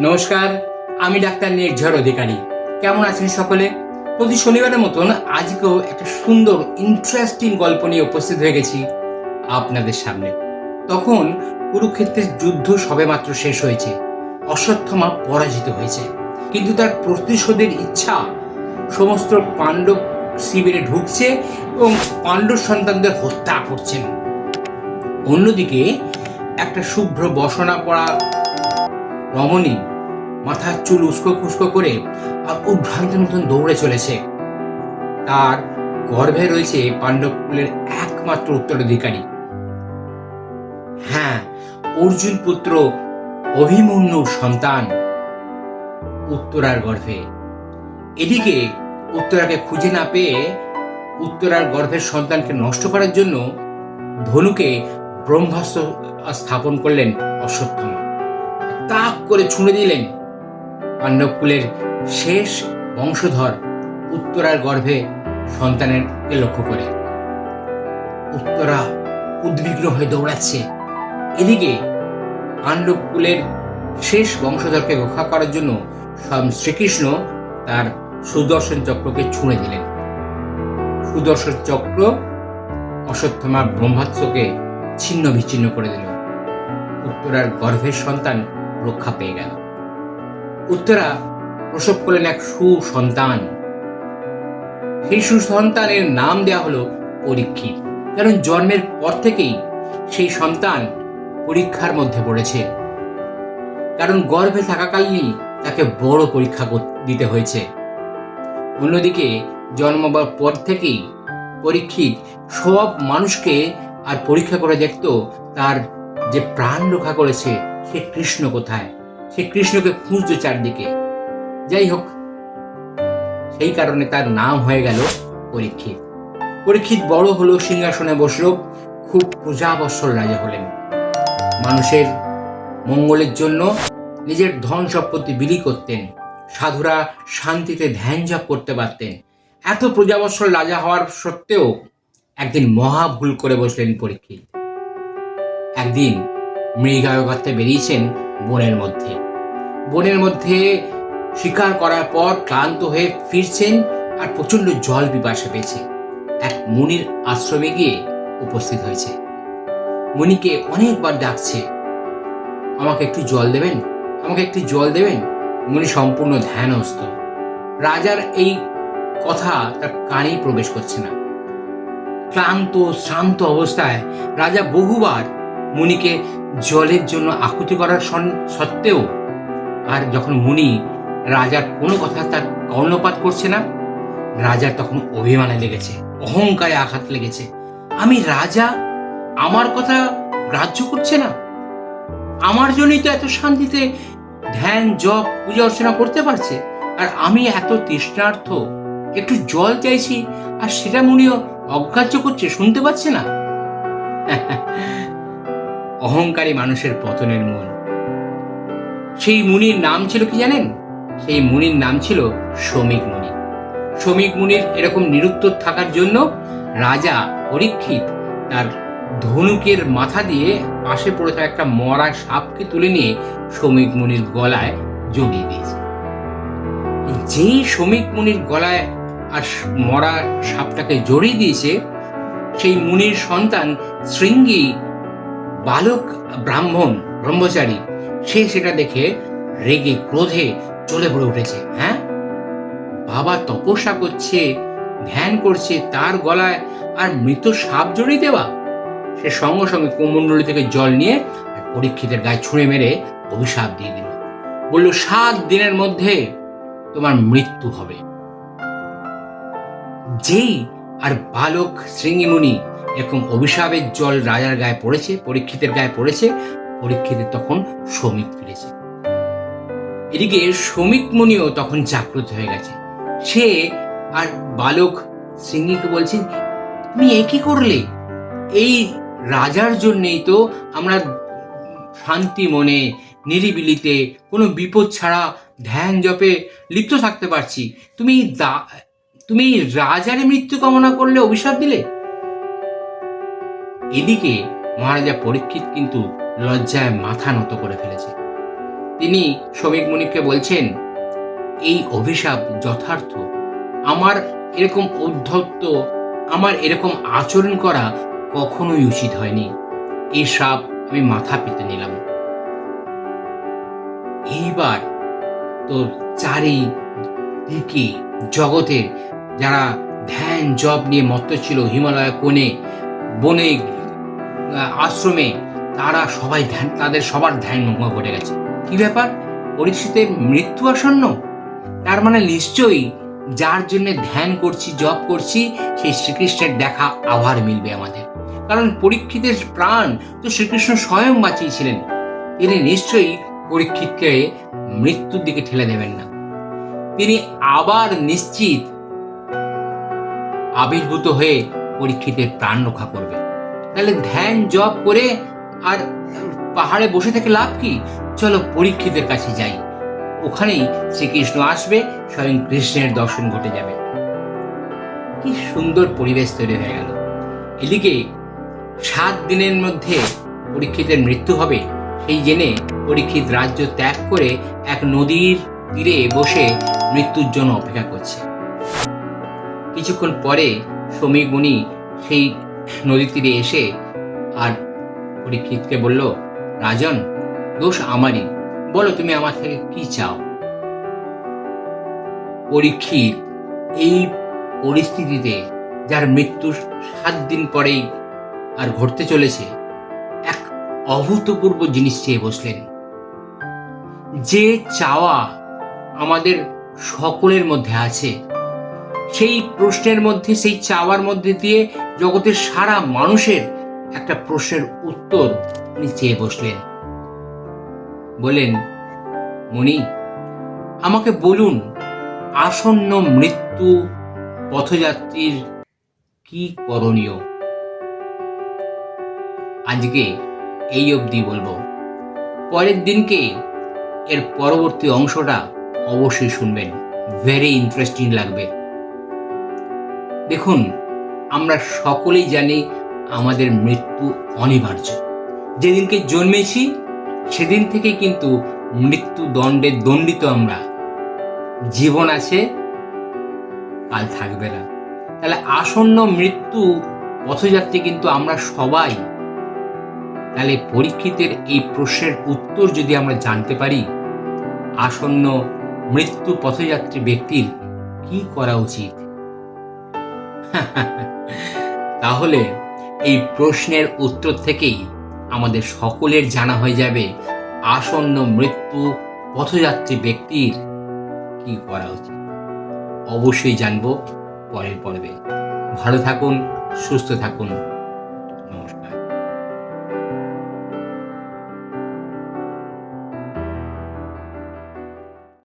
নমস্কার, আমি ডাক্তার নির্ঝর অধিকারী। কেমন আছেন সকলে? প্রতি শনিবারের মতন আজকেও একটা সুন্দর ইন্টারেস্টিং গল্প নিয়ে উপস্থিত হয়ে গেছি আপনাদের সামনে। তখন কুরুক্ষেত্রের যুদ্ধ সবেমাত্র শেষ হয়েছে, অশ্বত্থমা পরাজিত হয়েছে। কিন্তু তার প্রতিশোধের ইচ্ছা সমস্ত পাণ্ডব শিবিরে ঢুকছে এবং পাণ্ডব সন্তানদের হত্যা করছেন। অন্যদিকে একটা শুভ্র বসনা পড়া রমণী মাথার চুল উস্কো খুস্কো করে আর উদ্ভ্রান্তের মতন দৌড়ে চলেছে। তার গর্ভে রয়েছে পাণ্ডব কুলের একমাত্র উত্তরাধিকারী। হ্যাঁ অর্জুন পুত্র অভিমন্যুর সন্তান উত্তরার গর্ভে। এদিকে উত্তরাকে খুঁজে না পেয়ে উত্তরার গর্ভের সন্তানকে নষ্ট করার জন্য ধনুকে ব্রহ্মাস্ত্র স্থাপন করলেন অশ্বত্থামা করে ছুঁড়ে দিলেন। পাণ্ডবকুলের শেষ বংশধর উত্তরার গর্ভে সন্তানেরকে লক্ষ্য করে। উত্তরা উদ্বিগ্ন হয়ে দৌড়াচ্ছে। এদিকে পাণ্ডবকুলের শেষ বংশধরকে রক্ষা করার জন্য স্বয়ং শ্রীকৃষ্ণ তার সুদর্শন চক্রকে ছুঁড়ে দিলেন। সুদর্শন চক্র অশ্বত্থমার ব্রহ্মাস্ত্রকে ছিন্ন বিচ্ছিন্ন করে দিল। উত্তরার গর্ভের সন্তান রক্ষা পেয়ে গেল। উত্তরা প্রসব করলেন এক সুসন্তান। সেই সুসন্তানের নাম দেওয়া হলো পরীক্ষিত। কারণ জন্মের পর থেকেই সেই সন্তান পরীক্ষার মধ্যে পড়েছে। কারণ গর্ভে থাকাকালীনই তাকে বড় পরীক্ষা দিতে হয়েছে। অন্যদিকে জন্মবার পর থেকেই পরীক্ষিত সব মানুষকে আর পরীক্ষা করে দেখতো তার যে প্রাণ রক্ষা করেছে সে কৃষ্ণ কোথায়? সে কৃষ্ণকে খুঁজতো চারদিকে। যাই হোক, সেই কারণে তার নাম হয়ে গেল পরীক্ষিত। পরীক্ষিত বড় হলো সিংহাসনে বসল খুব প্রজাবৎসল রাজা হলেন। মানুষের মঙ্গলের জন্য নিজের ধন সম্পত্তি বিলি করতেন। সাধুরা শান্তিতে ধ্যান জপ করতে পারতেন। এত প্রজাবৎসল রাজা হওয়ার সত্ত্বেও একদিন মহা ভুল করে বসলেন পরীক্ষিত। একদিন মৃগায়গাতে বেরিয়েছেন বনের মধ্যে। বনের মধ্যে শিকার করার পর ক্লান্ত হয়ে ফিরছেন আর প্রচণ্ড জল পিপাসা পেয়েছে। এক মুনির আশ্রমে গিয়ে উপস্থিত হয়েছে। মুনিকে অনেকবার ডাকছে, আমাকে একটু জল দেবেন? আমাকে একটু জল দেবেন? মুনি সম্পূর্ণ ধ্যানস্থ। রাজার এই কথা তার কানেই প্রবেশ করছে না। ক্লান্ত শ্রান্ত অবস্থায় রাজা বহুবার মুনিকে জলের জন্য আকুতি করার সত্ত্বেও আর যখন মুনি রাজার কোনো কথা তার কর্ণপাত করছে না, রাজার তখন অভিমানে লেগেছে, অহংকারে আঘাত লেগেছে। আমি রাজা, আমার কথা গ্রাহ্য করছে না? আমার জন্যই তো এত শান্তিতে ধ্যান, জপ, পূজা অর্চনা করতে পারছে। আর আমি এত তৃষ্ণার্থ, একটু জল চাইছি, আর সেটা মুনিও অগ্রাহ্য করছে, শুনতে পাচ্ছে না? অহংকারী মানুষের পতনের মূল সেই মুনির নাম ছিল কি জানেন? সেই মুনির নাম ছিল শ্রমিক মুনি। শ্রমিক মুনির এরকম নিরুত্তর থাকার জন্য রাজা পরীক্ষিত তার ধনুকের মাথা দিয়ে পাশে পড়ে থাকা একটা মরা সাপকে তুলে নিয়ে শ্রমিক মুনির গলায় জড়িয়ে দিয়েছে। যেই শ্রমিক মুনির গলায় আর মরা সাপটাকে জড়িয়ে দিয়েছে, সেই মুনির সন্তান শৃঙ্গী বালক, ব্রাহ্মণ, ব্রহ্মচারী, সে সেটা দেখে রেগে, ক্রোধে চলে পড়ে উঠেছে হ্যাঁ? বাবা তপস্যা করছে, ধ্যান করছে, তার গলায় আর মৃত সাপ জড়িয়ে দেওয়া? সে সঙ্গে সঙ্গে কুমণ্ডলী থেকে জল নিয়ে পরীক্ষিতের গায়ে ছুঁড়ে মেরে অভিশাপ দিয়ে দিল। বলল, সাত দিনের মধ্যে তোমার মৃত্যু হবে। যেই আর বালক, শৃঙ্গিমুনি এরকম অভিশাপের জল রাজার গায়ে পড়েছে, পরীক্ষিতের গায়ে পড়েছে পরীক্ষিতের তখন শ্রমিক ফিরেছে। এদিকে শ্রমিক মুনিও তখন জাগ্রত হয়ে গেছে। সে আর বালক সিংহীকে বলছেন তুমি এ কি করলে? এই রাজার জন্যেই তো আমরা শান্তি মনে, নিরিবিলিতে, কোনো বিপদ ছাড়া ধ্যান জপে লিপ্ত থাকতে পারছি। তুমি তুমি রাজার মৃত্যু কামনা করলে অভিশাপ দিলে? এদিকে মহারাজা পরীক্ষিত কিন্তু লজ্জায় মাথা নত করে ফেলেছে। তিনি শ্রমিক মুনিকে বলছেন, এই অভিশাপ যথার্থ। আমার এরকম ঔদ্ধত্য, আমার এরকম আচরণ করা কখনোই উচিত হয়নি। এই সাপ আমি মাথা পেতে নিলাম। এইবার তোর চারি দিকে জগতের যারা ধ্যান জব নিয়ে মত্ত ছিল হিমালয় কোণে বনে আশ্রমে তারা সবাই ধ্যান, তাদের সবার ধ্যান ভঙ্গ ঘটে গেছে। কি ব্যাপার? পরীক্ষিতের মৃত্যু আসন্ন? তার মানে নিশ্চয়ই যার জন্য ধ্যান করছি, জপ করছি, সেই শ্রীকৃষ্ণের দেখা আবার মিলবে আমাদের। কারণ পরীক্ষিতের প্রাণ তো শ্রীকৃষ্ণ স্বয়ং বাঁচিয়েছিলেন। তিনি নিশ্চয়ই পরীক্ষিতকে মৃত্যুর দিকে ঠেলে দেবেন না। তিনি আবার নিশ্চিত আবির্ভূত হয়ে পরীক্ষিতের প্রাণ রক্ষা করবে তাহলে ধ্যান, জপ করে আর পাহাড়ে বসে থেকে লাভ কি? চলো পরীক্ষিতের কাছে যাই। ওখানেই শ্রীকৃষ্ণ আসবে, স্বয়ং কৃষ্ণের দর্শন ঘটে যাবে। কি সুন্দর পরিবেশ তৈরি হয়ে গেল। এদিকে সাত দিনের মধ্যে পরীক্ষিতের মৃত্যু হবে। সেই জেনে পরীক্ষিত রাজ্য ত্যাগ করে এক নদীর তীরে বসে মৃত্যুর জন্য অপেক্ষা করছে। কিছুক্ষণ পরে শ্রমিক মুনি সেই নদী তীরে এসে আর পরীক্ষিতকে বলল, রাজন, দোষ আমারই। বলো তুমি আমার থেকে কি চাও? পরীক্ষিত এই পরিস্থিতিতে, যার মৃত্যু সাত দিন পরেই আর ঘটতে চলেছে, এক অভূতপূর্ব জিনিস চেয়ে বসলেন। যে চাওয়া আমাদের সকলের মধ্যে আছে সেই প্রশ্নের মধ্যে, সেই চাওয়ার মধ্যে দিয়ে জগতের সারা মানুষের একটা প্রশ্নের উত্তর উনি চেয়ে বসলেন। বলেন মণি, আমাকে বলুন, আসন্ন মৃত্যু পথযাত্রীর কি করণীয়? আজকে এই অবধি বলব। পরের দিনকে এর পরবর্তী অংশটা অবশ্যই শুনবেন। ভেরি ইন্টারেস্টিং লাগবে। দেখুন, আমরা সকলেই জানি আমাদের মৃত্যু অনিবার্য। যেদিনকে জন্মেছি, সেদিন থেকে কিন্তু মৃত্যু দণ্ডে দণ্ডিত আমরা। জীবন আছে, কাল থাকবে না। তাহলে আসন্ন মৃত্যু পথযাত্রী কিন্তু আমরা সবাই। তাহলে পরীক্ষিতের এই প্রশ্নের উত্তর যদি আমরা জানতে পারি, আসন্ন মৃত্যু পথযাত্রী ব্যক্তির কি করা উচিত? তাহলে এই প্রশ্নের উত্তর থেকেই আমাদের সকলের জানা হয়ে যাবে আসন্ন মৃত্যু পথযাত্রী ব্যক্তির কি করা উচিত। অবশ্যই জানব পরের পর্বে। ভালো থাকুন, সুস্থ থাকুন।